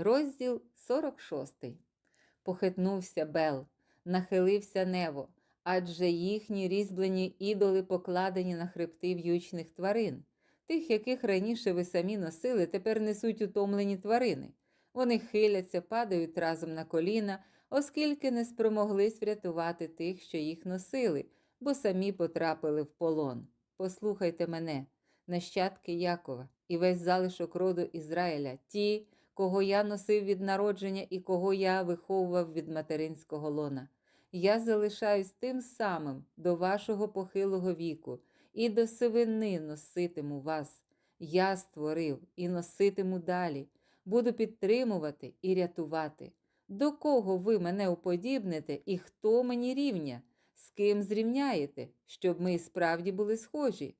Розділ 46. Похитнувся Бел, нахилився Нево, адже їхні різьблені ідоли покладені на хребти в'ючних тварин. Тих, яких раніше ви самі носили, тепер несуть утомлені тварини. Вони хиляться, падають разом на коліна, оскільки не спромоглись врятувати тих, що їх носили, бо самі потрапили в полон. Послухайте мене, нащадки Якова, і весь залишок роду Ізраїля, ті, кого я носив від народження і кого я виховував від материнського лона. Я залишаюсь тим самим до вашого похилого віку, і до сивини носитиму вас. Я створив і носитиму далі, буду підтримувати і рятувати. До кого ви мене уподібните і хто мені рівня? З ким зрівняєте, щоб ми справді були схожі?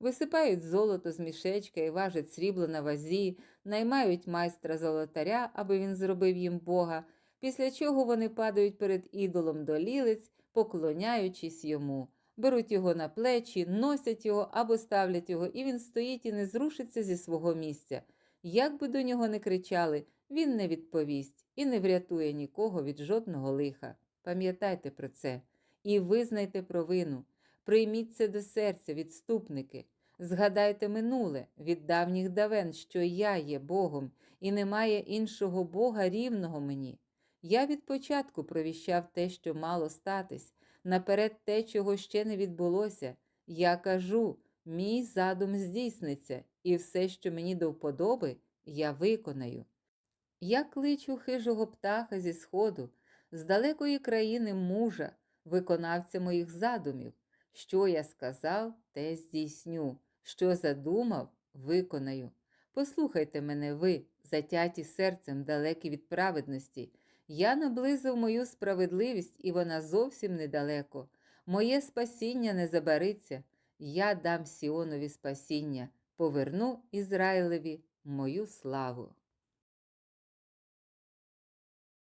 Висипають золото з мішечка і важать срібло на вазі, наймають майстра золотаря, аби він зробив їм Бога, після чого вони падають перед ідолом до лілиць, поклоняючись йому, беруть його на плечі, носять його або ставлять його, і він стоїть і не зрушиться зі свого місця. Як би до нього не кричали, він не відповість і не врятує нікого від жодного лиха. Пам'ятайте про це і визнайте провину. Прийміть це до серця, відступники. Згадайте минуле від давніх давен, що я є Богом, і немає іншого Бога рівного мені. Я від початку провіщав те, що мало статись, наперед те, чого ще не відбулося. Я кажу, мій задум здійсниться, і все, що мені до вподоби, я виконаю. Я кличу хижого птаха зі сходу, з далекої країни мужа, виконавця моїх задумів. Що я сказав, те здійсню, що задумав, виконаю. Послухайте мене, ви, затяті серцем, далекі від праведності. Я наблизив мою справедливість, і вона зовсім недалеко. Моє спасіння не забариться. Я дам Сіонові спасіння, поверну Ізраїлеві мою славу.